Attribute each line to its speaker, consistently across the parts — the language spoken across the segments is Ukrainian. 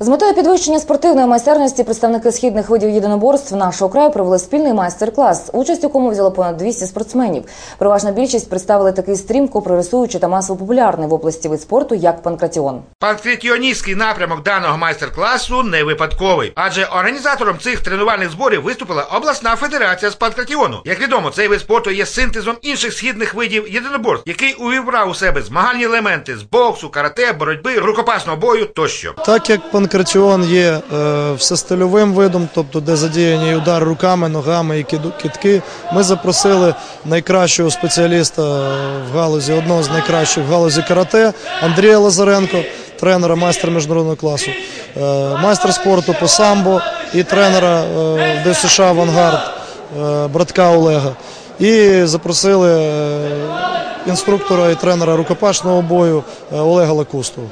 Speaker 1: З метою підвищення спортивної майстерності представники східних видів єдиноборств нашого краю провели спільний майстер-клас, участь у якому взяло понад 200 спортсменів. Переважна більшість представили такий стрімко прогресуючий та масово популярний в області вид спорту, як панкратіон.
Speaker 2: Панкратіоністський напрямок даного майстер-класу не випадковий, адже організатором цих тренувальних зборів виступила обласна федерація з панкратіону. Як відомо, цей вид спорту є синтезом інших східних видів єдиноборств, який увібрав у себе змагальні елементи з боксу, карате, боротьби, рукопасного бою тощо.
Speaker 3: Так як панкратіон є е, всестильовим видом, тобто де задіяні удар руками, ногами і кидки, ми запросили найкращого спеціаліста в галузі, одного з найкращих в галузі карате Андрія Лазаренко, тренера майстра міжнародного класу, е, майстер спорту по самбо і тренера е, в ДСШ Авангард братка Олега. І запросили інструктора і тренера рукопашного бою е, Олега Лакусту,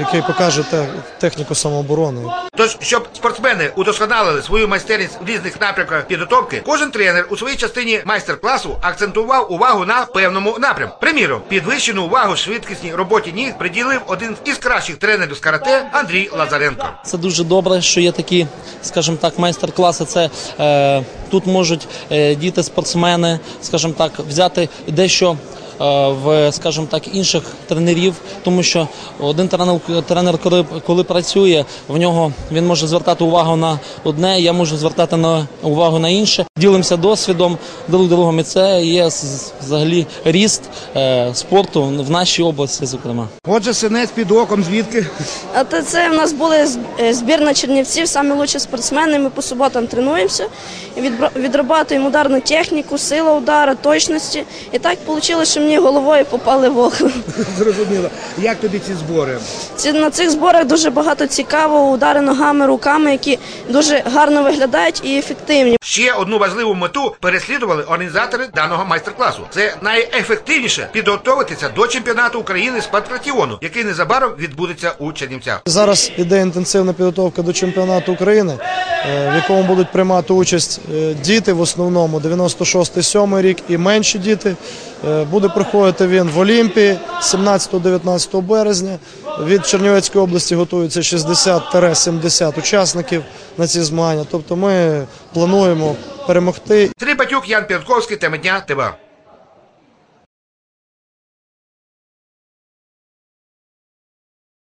Speaker 3: який покаже те- техніку самооборони.
Speaker 2: Тож, щоб спортсмени удосконалили свою майстерність в різних напрямках підготовки, кожен тренер у своїй частині майстер-класу акцентував увагу на певному напрямку. Приміром, підвищену увагу швидкісній роботі ніг приділив один із кращих тренерів з карате Андрій Лазаренко.
Speaker 4: Це дуже добре, що є такі, скажімо так, майстер-класи. Це е, тут можуть е, діти, спортсмени, скажімо так, взяти дещо. Е, В, скажімо так, інших тренерів, тому що один тренер, тренер коли, коли працює, в нього він може звертати увагу на одне, я можу звертати на увагу на інше. Ділимося досвідом друг другом, і це є взагалі ріст е, спорту в нашій області, зокрема.
Speaker 2: Отже, синець під оком звідки?
Speaker 5: А то це в нас були е, збірна Чернівців, самі лучші спортсмени. Ми по суботам тренуємося, відрабатуємо ударну техніку, сила удара, точності. І так вийшло, що мені головою попали в око.
Speaker 2: Зрозуміло. Як тобі ці збори?
Speaker 5: Ці, на цих зборах дуже багато цікавого, удари ногами, руками, які дуже гарно виглядають і ефективні.
Speaker 2: Ще одну важливу мету переслідували організатори даного майстер-класу. Це найефективніше підготовитися до чемпіонату України з панкратіону, який незабаром відбудеться у Чернівцях.
Speaker 3: Зараз іде інтенсивна підготовка до чемпіонату України, в якому будуть приймати участь е, діти в основному 96-7 рік і менші діти. Е, Буде проходити він в Олімпії 17-19 березня. Від Чернівецької області готується 60-70 учасників на ці змагання. Тобто ми плануємо перемогти
Speaker 2: Сергій Батюк, Ян П'ятковський, тема дня ТВА.